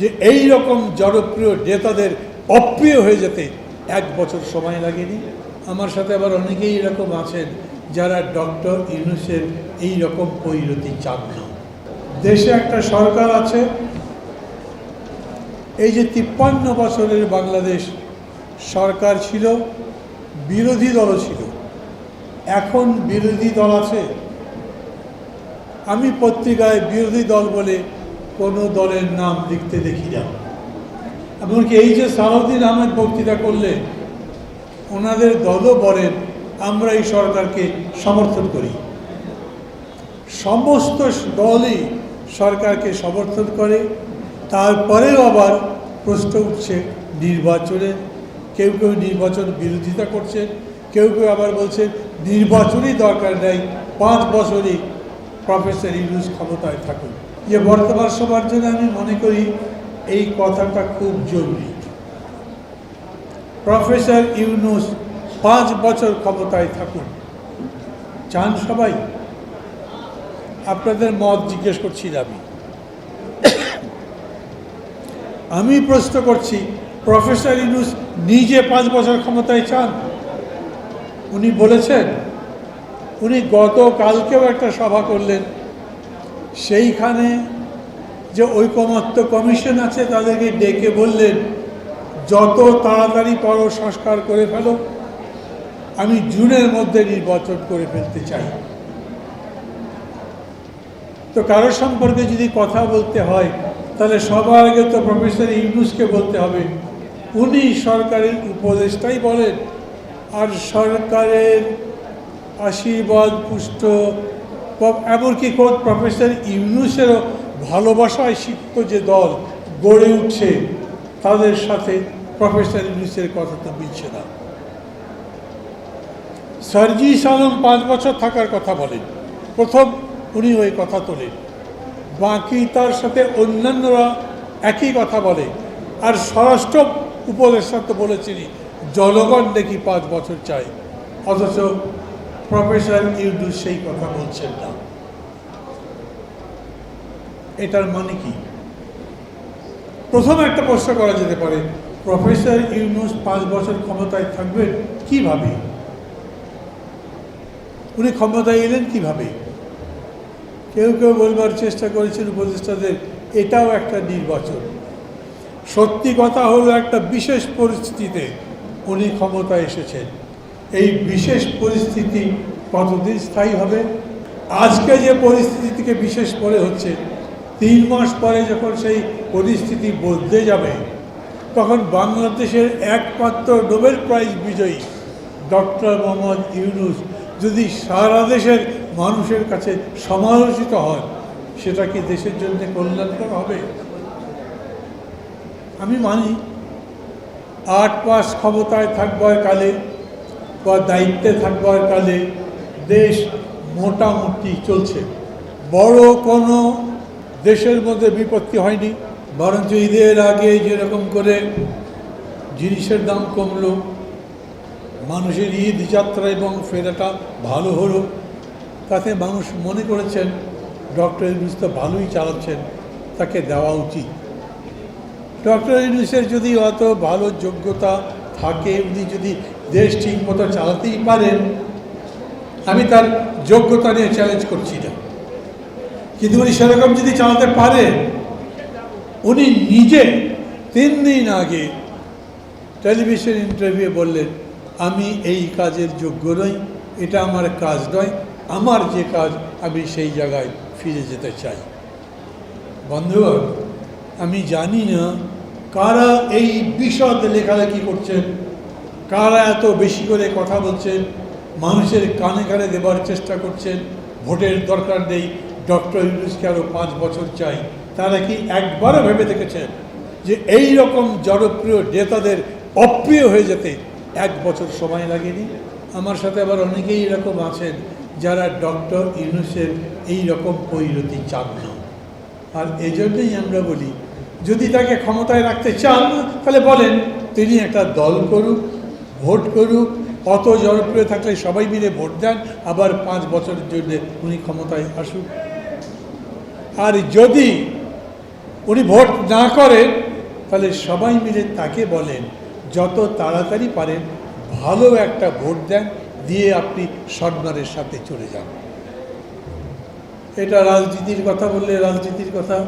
যে এই রকম জনপ্রিয় নেতাদের অপ্রিয় হয়ে যেতে এক বছর সময় লাগেনি। আমার সাথে আবার অনেকেই এরকম আছেন যারা ডক্টর ইউনুসের এই রকম পরিণতি চান না। দেশে একটা সরকার আছে, এই যে তিপ্পান্ন বছরের বাংলাদেশ সরকার ছিল, বিরোধী দলও ছিল। এখন বিরোধী দল আছে। আমি পত্রিকায় বিরোধী দল বলে কোনো দলের নাম লিখতে দেখি না। এমনকি এই যে সালাউদ্দিন আহমেদ বক্তৃতা করলে ওনাদের দলও বলেন, আমরা এই সরকারকে সমর্থন করি। সমস্ত দলই সরকারকে সমর্থন করে। তারপরেও আবার প্রশ্ন উঠছে নির্বাচনে। কেউ কেউ নির্বাচন বিরোধিতা করছে কেউ কেউ আবার বলছে নির্বাচনই দরকার নেই, পাঁচ বছরই প্রফেসর ইউনুস ক্ষমতায় থাকুন। যে বর্তমান সবার জন্য আমি মনে করি এই কথাটা খুব জরুরি। প্রফেসর ইউনুস পাঁচ বছর ক্ষমতায় থাকুন। চান সবাই? আপনাদের মত জিজ্ঞেস করছি আমি। আমি প্রশ্ন করছি, প্রফেসর ইউনুস নিজে পাঁচ বছর ক্ষমতায় চান? উনি বলেছেন, উনি গতকালকেও একটা সভা করলেন সেইখানে যে ঐকমত্য কমিশন আছে, তাদেরকে ডেকে বললেন, যত তাড়াতাড়ি পরও সংস্কার করে ফেলো। আমি জুনের মধ্যে নির্বাচন করে ফেলতে চাই। তো কারোর সম্পর্কে যদি কথা বলতে হয়, তাহলে সবার আগে তো প্রফেসর ইউনুসকে বলতে হবে। উনি সরকারের উপদেষ্টাই বলেন, আর সরকারের আশীর্বাদ, পুষ্ট এমনকি খোদ প্রফেসর ইউনুসেরও ভালোবাসায় সিক্ত যে দল গড়ে উঠছে, তাদের সাথে প্রফেসর ইউনুসের কথা তো মিলছে না। সার্জিস আলম পাঁচ বছর থাকার কথা বলেন। প্রথম উনি ওই কথা তোলেন। বাকি তার সাথে অন্যান্যরা একই কথা বলে। আর স্বরাষ্ট্র উপদেষ্টা তো বলেছিনি জনগণ দেখি পাঁচ বছর চাই অথচ প্রফেসর ইউনুস সেই কথা বলছেন না। এটার মানে কি? প্রথম একটা প্রশ্ন করা যেতে পারে, প্রফেসর ইউনুস পাঁচ বছর ক্ষমতায় থাকবেন কীভাবে? উনি ক্ষমতায় এলেন কীভাবে? কেউ কেউ বলবার চেষ্টা করেছেন উপদেষ্টাদের, এটাও একটা নির্বাচন। সত্যি কথা হলো একটা বিশেষ পরিস্থিতিতে উনি ক্ষমতায় এসেছেন। এই বিশেষ পরিস্থিতি কতদিন স্থায়ী হবে? আজকে যে পরিস্থিতি থেকে বিশেষ করে হচ্ছে, তিন মাস পরে যখন সেই পরিস্থিতি বদলে যাবে, তখন বাংলাদেশের একমাত্র নোবেল প্রাইজ বিজয়ী ডক্টর মোহাম্মদ ইউনুস যদি সারা দেশের মানুষের কাছে সমালোচিত হয় সেটা কি দেশের জন্য কল্যাণকর হবে? আমি মানি, আট মাস ক্ষমতায় থাকবার কালে বা দায়িত্বে থাকবার কালে দেশ মোটামুটি চলছে। বড় কোনো দেশের মধ্যে বিপত্তি হয়নি, বরঞ্চ ঈদের আগে যেরকম করে জিনিসের দাম কমলো, মানুষের ঈদ যাত্রা এবং ফেরাটা ভালো হলো। তাতে মানুষ মনে করেছেন, ডক্টর ইউনুস তো ভালোই চালাচ্ছেন, তাকে দেওয়া উচিত। ডক্টর ইউনুসের যদি অত ভালো যোগ্যতা থাকে, উনি যদি দেশ ঠিক মতো চালাতেই পারেন, আমি তার যোগ্যতা নিয়ে চ্যালেঞ্জ করছি না। কিন্তু উনি সেরকম যদি চালাতে পারেন উনি নিজে তিন দিন আগে টেলিভিশন ইন্টারভিউ বললেন, আমি এই কাজের যোগ্য নই, এটা আমার কাজ নয়, আমার যে কাজ, আমি সেই জায়গায় ফিরে যেতে চাই। বন্ধুগণ, আমি জানি না কারা এই বিশদ লেখালেখি করছেন। কারা এত বেশি করে কথা বলছেন? মানুষের কানে কানে দেবার চেষ্টা করছেন। ভোটের দরকার নেই। ডক্টর ইউনুসকে আরও পাঁচ বছর চাই। তারা কি একবারও ভেবে দেখেছেন যে এই রকম জনপ্রিয় নেতাদের অপ্রিয় হয়ে যেতে এক বছর সময় লাগেনি? আমার সাথে আবার অনেকেই এরকম আছেন যারা ডক্টর ইউনুসের এই রকম পরিণতি চান না। আর এজন্যই আমরা বলি, যদি তাকে ক্ষমতায় রাখতে চান, তাহলে বলেন, তিনি একটা দল করুক ভোট করুক, অত জনপ্রিয় থাকলে সবাই মিলে ভোট দেন, আবার পাঁচ বছরের জন্য উনি ক্ষমতায় আসুক। আর যদি উনি ভোট না করেন, তাহলে সবাই মিলে তাকে বলেন, যত তাড়াতাড়ি পারেন, ভালো একটা ভোট দেন, দিয়ে আপনি সম্মানের সাথে চলে যান। এটা রাজনীতির কথা বললে রাজনীতির কথা,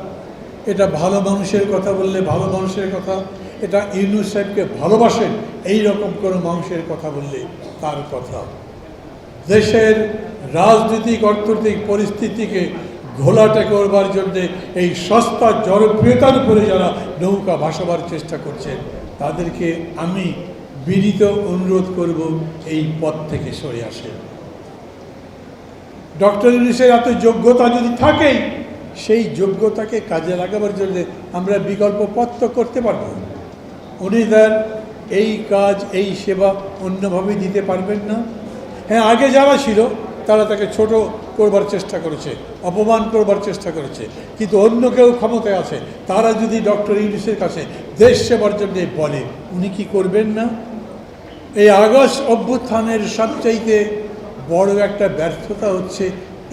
এটা ভালো মানুষের কথা বললে ভালো মানুষের কথা এটা ইউনুস সাহেবকে ভালোবাসেন এই রকম কোনো মানুষের কথা বললে তার কথা। দেশের রাজনৈতিক, অর্থনৈতিক পরিস্থিতিকে ঘোলাটে করবার জন্যে এই সস্তা, জনপ্রিয়তার উপরে যারা নৌকা ভাসাবার চেষ্টা করছেন, তাদেরকে আমি বিনীত অনুরোধ করব এই পথ থেকে সরে আসেন ডক্টর ইউনিসের এত যোগ্যতা যদি থাকেই, সেই যোগ্যতাকে কাজে লাগাবার জন্য আমরা বিকল্প পথ করতে পারব। উনি তার এই কাজ, এই সেবা অন্যভাবে দিতে পারবেন না। হ্যাঁ আগে যারা ছিল, তারা তাকে ছোট করবার চেষ্টা করেছে, অপমান করবার চেষ্টা করেছে। কিন্তু অন্য কেউ ক্ষমতায় আছে, তারা যদি ডক্টর ইউনিসের কাছে দেশ সেবার জন্য বলে, উনি কি করবেন না? এই আগস্ট অভ্যুত্থানের সবচাইতে বড় একটা ব্যর্থতা হচ্ছে,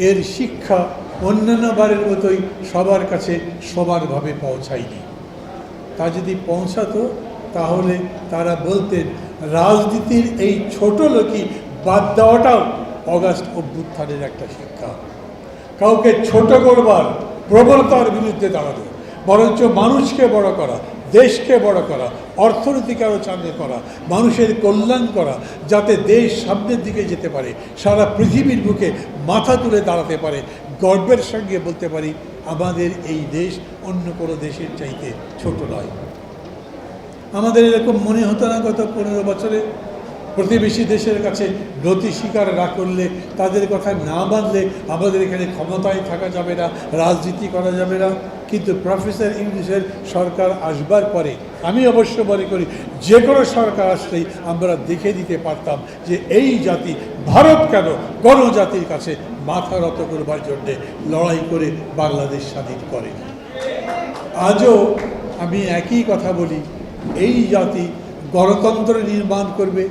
এর শিক্ষা অন্যান্য বারের মতোই সবার কাছে সমানভাবে পৌঁছায়নি। তা যদি পৌঁছাতো তাহলে তারা বলতেন, রাজনীতির এই ছোট লোকই বাদ দেওয়াটাও অগাস্ট অভ্যুত্থানের একটা শিক্ষা। কাউকে ছোট করবার প্রবলতার বিরুদ্ধে দাঁড়ানো, বরঞ্চ মানুষকে বড় করা, দেশকে বড় করা, অর্থনীতিকে আরও চাঙ্গে করা, মানুষের কল্যাণ করা, যাতে দেশ সামনের দিকে যেতে পারে, সারা পৃথিবীর বুকে মাথা তুলে দাঁড়াতে পারে, গর্বের সঙ্গে বলতে পারি, আমাদের এই দেশ অন্য কোনো দেশের চাইতে ছোট নয়। আমাদের এরকম মনে হতো না গত পনেরো বছরে প্রতিবেশী দেশের কাছে নতি স্বীকার না করলে, তাদের কথা না মানলে আমাদের এখানে ক্ষমতায় থাকা যাবে না, রাজনীতি করা যাবে না। কিন্তু প্রফেসর ইংলিশের সরকার আসবার পরে, আমি অবশ্য মনে করি যে কোনো সরকার আসলেই আমরা দেখে দিতে পারতাম যে এই জাতি ভারত কেন গণজাতির কাছে মাথা রত করবার জন্যে লড়াই করে বাংলাদেশ স্বাধীন করে। আজও আমি একই কথা বলি এই জাতি গণতন্ত্র নির্মাণ করবে,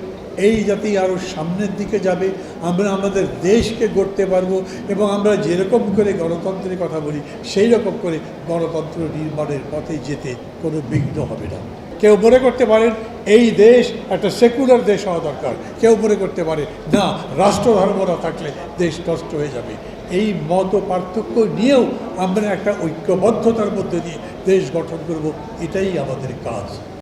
এই জাতি আরও সামনের দিকে যাবে, আমরা আমাদের দেশকে গড়তে পারব এবং আমরা যেরকম করে গণতন্ত্রের কথা বলি সেই রকম করে গণতন্ত্র নির্মাণের পথে যেতে কোনো বিঘ্ন হবে না। কেউ মনে করতে পারেন এই দেশ একটা সেকুলার দেশ হওয়া দরকার, কেউ মনে করতে পারে না, রাষ্ট্রধর্ম না থাকলে দেশ নষ্ট হয়ে যাবে। এই মত পার্থক্য নিয়েও আমরা একটা ঐক্যবদ্ধতার মধ্যে দিয়ে দেশ গঠন করব, এটাই আমাদের কাজ।